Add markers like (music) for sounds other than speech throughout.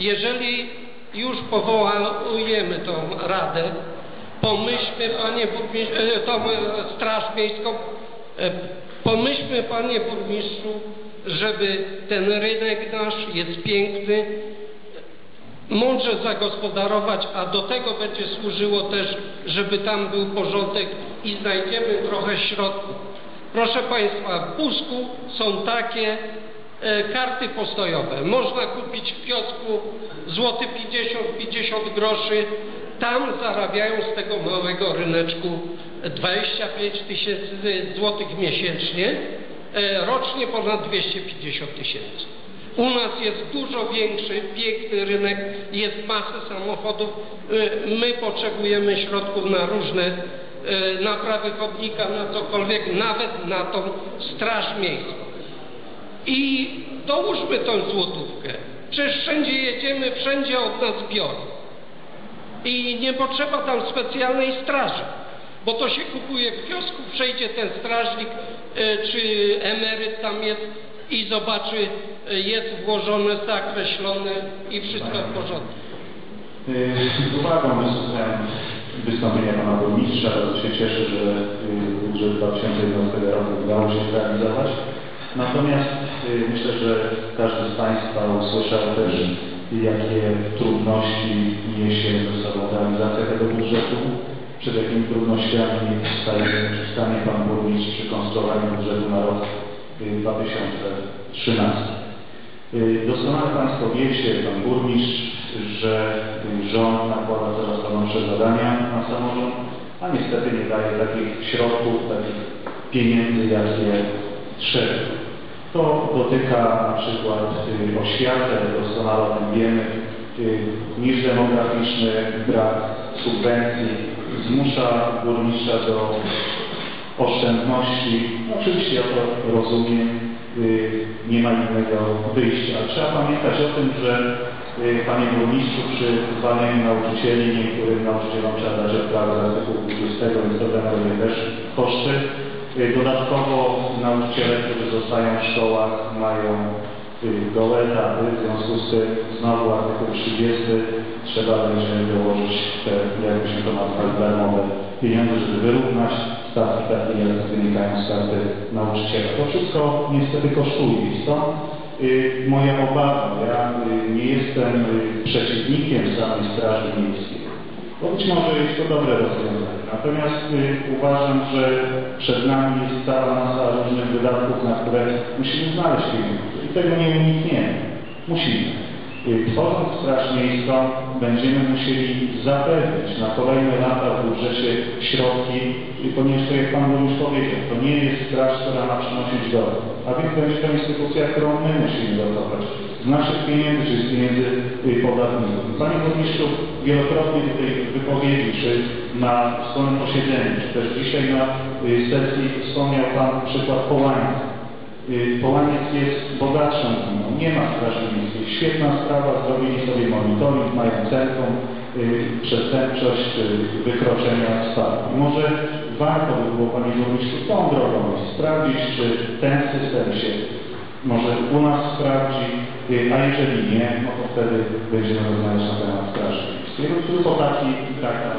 jeżeli już powołujemy tą radę, pomyślmy panie burmistrzu, e, tą e, straż miejską, e, pomyślmy panie burmistrzu, żeby ten rynek nasz jest piękny, mądrze zagospodarować, a do tego będzie służyło też, żeby tam był porządek i znajdziemy trochę środków. Proszę Państwa, w Pusku są takie karty postojowe. Można kupić w kiosku złoty 50-50 groszy. Tam zarabiają z tego małego ryneczku 25 tysięcy złotych miesięcznie, e, rocznie ponad 250 tysięcy. U nas jest dużo większy, piękny rynek, jest masa samochodów. E, my potrzebujemy środków na różne e, naprawy chodnika, na cokolwiek, nawet na tą straż miejską. I dołóżmy tą złotówkę. Przecież wszędzie jedziemy, wszędzie od nas biorą. I nie potrzeba tam specjalnej straży, bo to się kupuje w kiosku, przejdzie ten strażnik e, czy emeryt tam jest i zobaczy, e, jest włożone, zakreślone i wszystko w porządku. Z uwagą wysłuchałem wystąpienia pana burmistrza. Bardzo się cieszę, że budżet 2011 roku udało się zrealizować. Natomiast y, myślę, że każdy z Państwa usłyszał też, jakie trudności niesie ze sobą realizacja tego budżetu, przed jakimi trudnościami stanie Pan Burmistrz przy konstruowaniu budżetu na rok 2013. Y, doskonale Państwo wiecie, Pan Burmistrz, że rząd nakłada coraz to nowsze zadania na samorząd, a niestety nie daje takich środków, takich pieniędzy, jakie trzeba. To dotyka na przykład y, oświatę, doskonale o tym wiemy, y, niż demograficzny brak subwencji zmusza burmistrza do oszczędności. Oczywiście ja to rozumiem, y, nie ma innego wyjścia. Trzeba pamiętać o tym, że Panie Burmistrzu, przy zwalnianiu nauczycieli, niektórym nauczycielom trzeba dać odprawę z artykułu 20, więc to generuje też koszty. Dodatkowo nauczyciele, którzy zostają w szkołach, mają gołe etaty, w związku z tym znowu artykuł 30 trzeba będzie dołożyć te, jakbyśmy to nazwali, darmowe pieniądze, żeby wyrównać stawki takie, jak wynikają z karty nauczyciela. To wszystko niestety kosztuje i stąd y, moja obawa, ja y, nie jestem y, przeciwnikiem samej Straży Miejskiej, bo być może jest to dobre rozwiązanie. Natomiast uważam, że przed nami jest cała masa różnych wydatków, na które musimy znaleźć pieniądze i tego nie unikniemy. Musimy. Tworząc Straż Miejską będziemy musieli zapewnić na kolejne lata w budżecie środki, ponieważ to jak Pan Burmistrz powiedział, to nie jest straż, która ma przynosić dobro, a więc to instytucja, którą my musimy dotować z naszych pieniędzy, z pieniędzy podatników. Panie Burmistrzu, wielokrotnie tej wypowiedzi, czy na wspólnym posiedzeniu, czy też dzisiaj na sesji wspomniał Pan przykład Połańca. Y, Połaniec jest bogatszą gminą, nie ma straży miejskiej. Świetna sprawa, zrobili sobie monitoring, mają centrum, y, przestępczość, y, wykroczenia spadły. Może warto by było Panie Burmistrzu tą drogą sprawdzić, czy ten system się może u nas sprawdzi, a jeżeli nie, no to wtedy będziemy rozmawiać na temat straży miejskiej. Tylko taki traktat.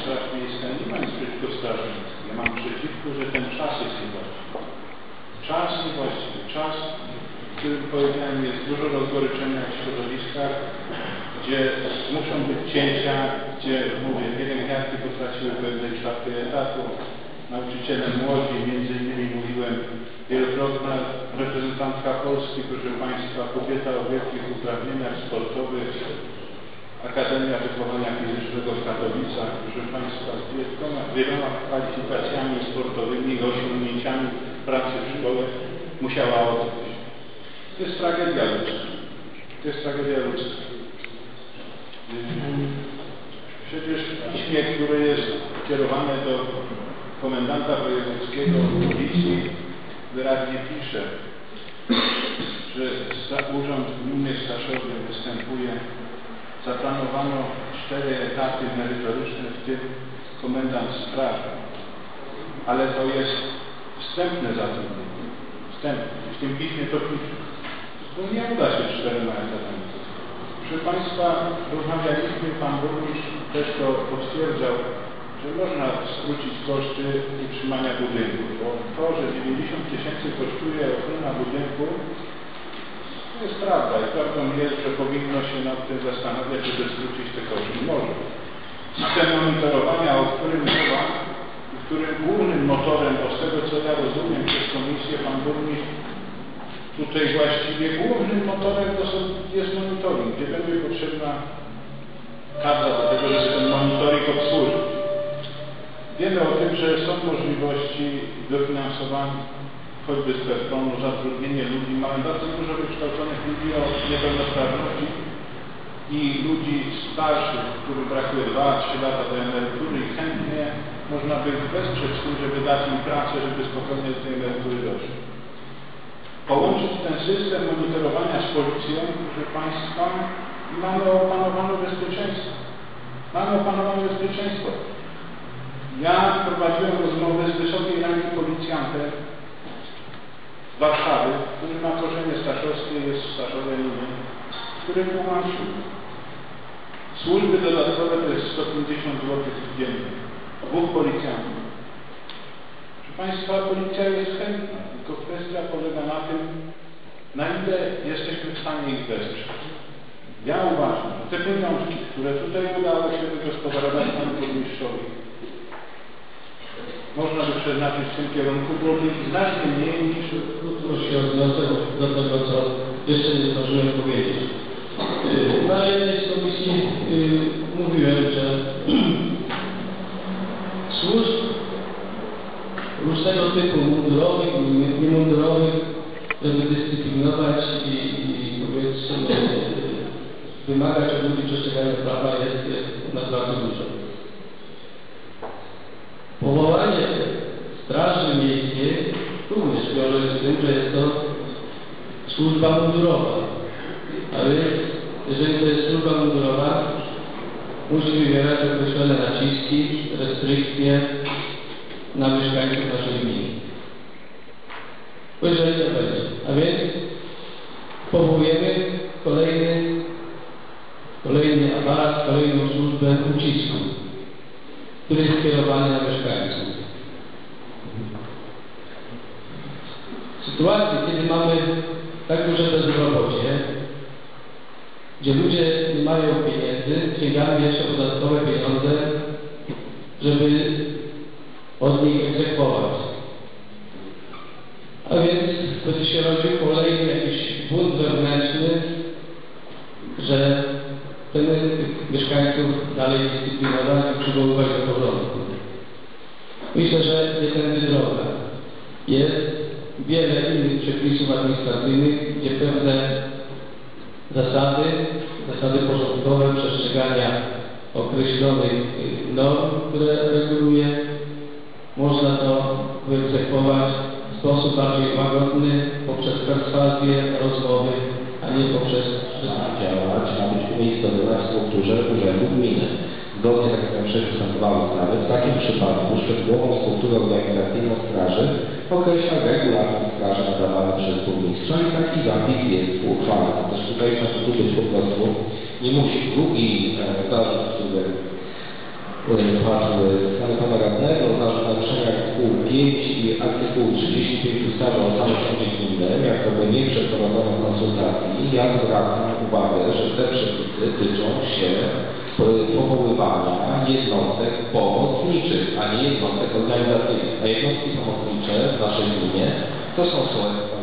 Straż miejska nie ma nic przeciwko straży miejskiej. Ja mam przeciwko, że ten czas jest nieważny. Czas niewłaściwy. Czas, który powiedziałem, jest dużo rozgoryczenia w środowiskach, gdzie muszą być cięcia, gdzie, mówię, pielęgniarki potraciły pewne czwarty etatu, nauczyciele młodzi, między innymi mówiłem, wielokrotna reprezentantka Polski, proszę Państwa, kobieta o wielkich uprawnieniach sportowych, Akademia Wychowania Fizycznego w Katowicach, proszę Państwa, z wieloma kwalifikacjami sportowymi i osiągnięciami pracy w szkole musiała odejść. To jest tragedia ludzka. To jest tragedia ludzka. Przecież w piśmie, które jest kierowane do komendanta wojewódzkiego policji wyraźnie pisze, że Urząd Gminy Staszowie występuje zaplanowano cztery etaty merytoryczne, w tym komendant straży. Ale to jest wstępne zatrudnienie. Wstępne. W tym piśmie to pisze. Nie uda się czterema etatami. Proszę Państwa, rozmawialiśmy, Pan Burmistrz też to potwierdzał, że można skrócić koszty utrzymania budynku, bo to, że 90 tysięcy kosztuje ochrona budynku, to jest prawda i prawdą jest, że powinno się nad tym zastanawiać, żeby skrócić te koszty. Może. System monitorowania, o którym mowa, i którym głównym motorem, bo z tego co ja rozumiem przez komisję, Pan Burmistrz tutaj właściwie głównym motorem to są, jest monitoring, gdzie będzie potrzebna kadra do tego, żeby ten monitoring obsłużyć. Wiemy o tym, że są możliwości dofinansowania choćby z PEPRON-u, zatrudnienie ludzi. Mamy bardzo dużo wykształconych ludzi o niepełnosprawności i ludzi starszych, których brakuje 2-3 lata do emerytury i chętnie można by wesprzeć tym, żeby dać im pracę, żeby spokojnie z tej emerytury doszli połączyć ten system monitorowania z policją, proszę Państwa, mamy opanowane bezpieczeństwo. Mamy opanowane bezpieczeństwo. Ja prowadziłem rozmowę z wysokiej rangi policjantem z Warszawy, który ma korzenie staszowskie, jest w Staszowej który tłumaczył. Służby dodatkowe to jest 150 zł dziennie. Dwóch policjantów. Proszę Państwa, policja jest chętna, tylko kwestia polega na tym, na ile jesteśmy w stanie ich wesprzeć. Ja uważam, że te pieniążki, które tutaj udało się wygospodarować panu burmistrzowi, można by przeznaczyć w tym kierunku, ich znacznie mniej niż... Krótko się odniosę do tego, co jeszcze nie zdążyłem powiedzieć. Yy, Na jednej z komisji yy, mówiłem, że (clears throat) różnego typu mundurowych niemundurowych, żeby dyscyplinować i, i powiedzmy wymagać od ludzi przestrzegania prawa jest, jest naprawdę dużo. Powołanie Straży Miejskiej również wiąże się z tym, że jest to służba mundurowa. A więc, jeżeli to jest służba mundurowa, musi wywierać określone naciski, restrykcje na mieszkańców naszej gminy. Jeżeli to będzie. A więc powołujemy kolejny, kolejny aparat, kolejną służbę ucisku który jest skierowany na mieszkańców. W sytuacji, kiedy mamy tak duże bezrobocie, gdzie ludzie nie mają pieniędzy, sięgamy jeszcze dodatkowe pieniądze, żeby od nich egzekwować. A więc będzie się rodził kolejny jakiś bunt wewnętrzny, że chcemy mieszkańców dalej dyscyplinować i przywoływać do porządku. Myślę, że nie tędy droga. Jest wiele innych przepisów administracyjnych, gdzie pewne zasady, zasady porządkowe, przestrzegania określonych norm, które reguluje, można to wyegzekwować w sposób bardziej łagodny, poprzez perswazję, rozmowy, a nie poprzez działać, ma być umiejscowiona w strukturze Urzędu Gminy. Zgodnie z aktem 6 ustępowały ustawy, w takim przypadku szczegółową strukturę organizacyjną straży określa regulamin straży nadawany przez burmistrza i taki zapis jest w uchwale. Też tutaj trzeba tu być po prostu nie musi. Drugi e, zarzut, który e, padł ze strony pana radnego, zarzut naruszenia artykułu 5 i artykułu 35 ustawy o samorządzie gminnym, jakoby nie przeprowadzono konsultacji. Ja zwracam uwagę, że te przepisy tyczą się powoływania jednostek pomocniczych, a nie jednostek organizacyjnych. A jednostki pomocnicze w naszej gminie to są sołectwa.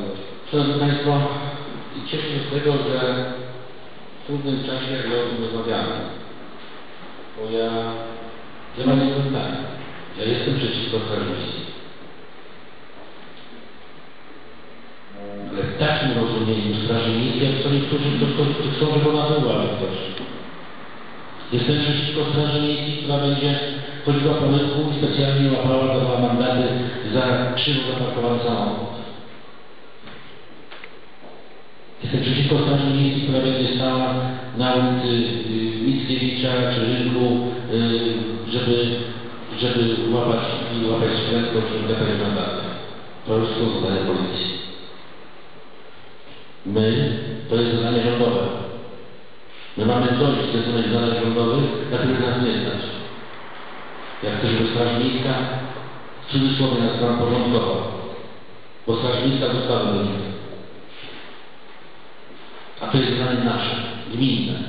Szanowni Państwo, cieszę się z tego, że w trudnym czasie rozmawiamy. Bo ja, ja mam jedno zdanie. Ja jestem przeciwko strażnictwu. Ale w takim rozumieniu miejskiej, jak to niektórzy chcą, żeby ona była też. Jestem przeciwko miejskiej, która będzie chodziła po rynku i specjalnie łapała, dawała mandaty za krzywo zaparkowany samochód. Jestem przeciwko miejskiej, która będzie stała na ulicy y, Mickiewicza czy Rynku, żeby, żeby łapać i łapać prędkość i dawać mandaty. To już są zadania policji. My, to jest zadanie rządowe. My mamy dojść do tych zadań rządowych, na których nas nie stać. Jak chcesz, żeby Straż Miejska w cudzysłowie nas nam porządkował. Bo Straż została do nich. A to jest zadanie nasze, gminne.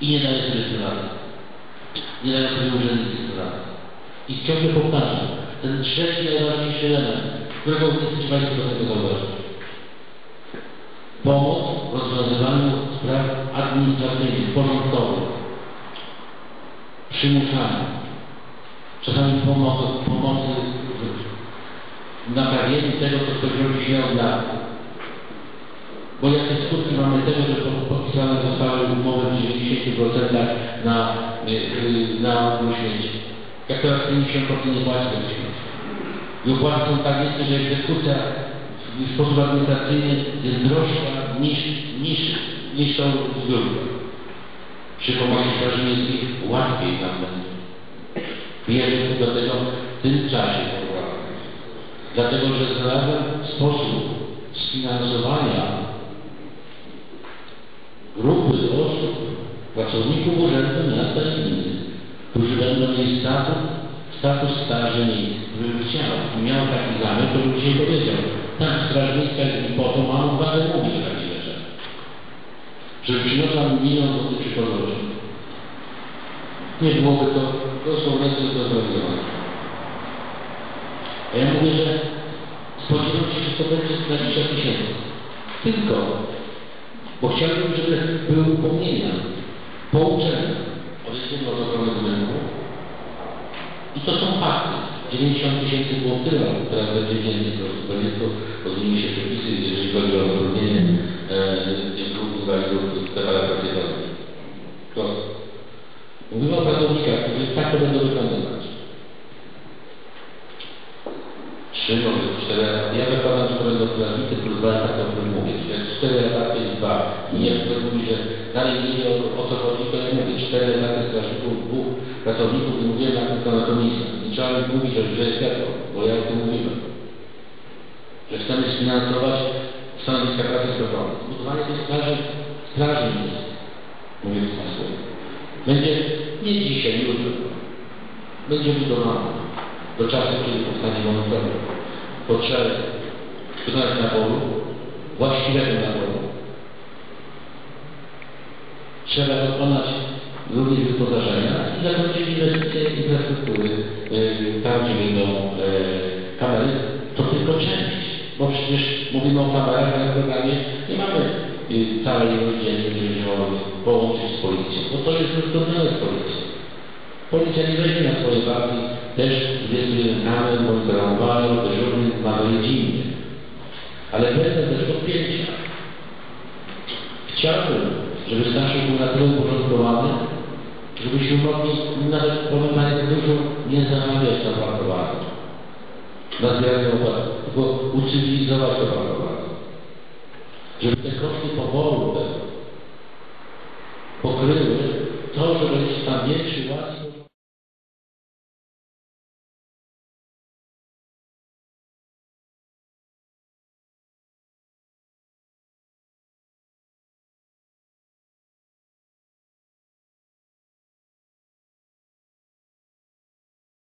I nie daje sobie z tym rady. Nie dają sobie urzędnicy rady. I ciągle powtarzam, ten trzeci najważniejszy element, którego chcecie Państwo do tego zauważyć. Pomoc w rozwiązywaniu spraw administracyjnych, porządkowych, przymuszania, czasami pomocy, pomocy w naprawieniu tego, co ktoś robi się objawia. Bo jakie skutki mamy tego, że po- podpisane zostały umowy w 90% na, y, y, na. Jak teraz 50% nie płaci. I opłaty są tak niskie, że egzekucja w sposób administracyjny jest droższa niż, niż, niż to z góry. Przy pomocy Straży Miejskiej łatwiej nam będzie. Wierzę do tego w tym czasie. Dlatego, że znalazłem sposób sfinansowania pracowników Urzędu Miasta i Gminy, którzy będą mieli status, status miejskiej, który by chciał miał taki zamiar, to bym dzisiaj powiedział, tak, straż miejska i po to mam uwagę mówić o takich rzeczach. Żeby przyniosła mi milion złotych przychodów. Nie byłoby to dosłownie do zrobienia. A ja mówię, że spodziewam się, że to będzie 20 tysięcy. Tylko bo chciałbym, żeby były upomnienia, pouczenia. Od ochrony budynku. I to są fakty. 90 tysięcy było tyle, teraz będzie więcej projektu, bo zmieni się przepisy, jeżeli chodzi o zatrudnienie grup inwalidów deklaracji To mówimy o pracownikach, którzy tak to będą wykonywać. Trzy, może cztery etaty. Ja zakładam, że to będą pracownicy plus dwa etaty, o którym mówię. Jak cztery etaty i dwa. I jak ktoś mówi, że dalej nie o, o co chodzi, to ja mówię. Cztery etaty strażników, dwóch pracowników i mówiłem jak tylko na komisji. I trzeba mi mówić, że, że jest wiadomo, bo ja o tym mówiłem. Że chcemy sfinansować stanowiska pracy zdrowotnej. Budowanie tej straży, straży miejskiej. Mówię w Państwu. Będzie nie dzisiaj, jutro. Będzie budowane do czasu, kiedy powstanie monitoring. Potrzeby wykonać naboru, właściwego naboru. Trzeba dokonać również wyposażenia i zakończyć inwestycje infrastruktury tam, gdzie będą yy, kamery. To tylko część, bo przecież mówimy o kamerach, ale w programie nie mamy yy, całej które będziemy połączyć z policją, bo to jest już zrobione z policją. Policja weźmie na swoje barki, też kamer, monitorowają, dyżurnych, mamy rodzinnie. Ale będę też podpięcia. Chciałbym, żeby Staszek był na tyle uporządkowany, żebyśmy mogli nawet pamiętać dużo nie zamawiać na parkowanie. Na zbieranie opłat, tylko ucywilizować to parkowanie. Żeby te koszty powołu te pokryły to, że będzie tam większy ład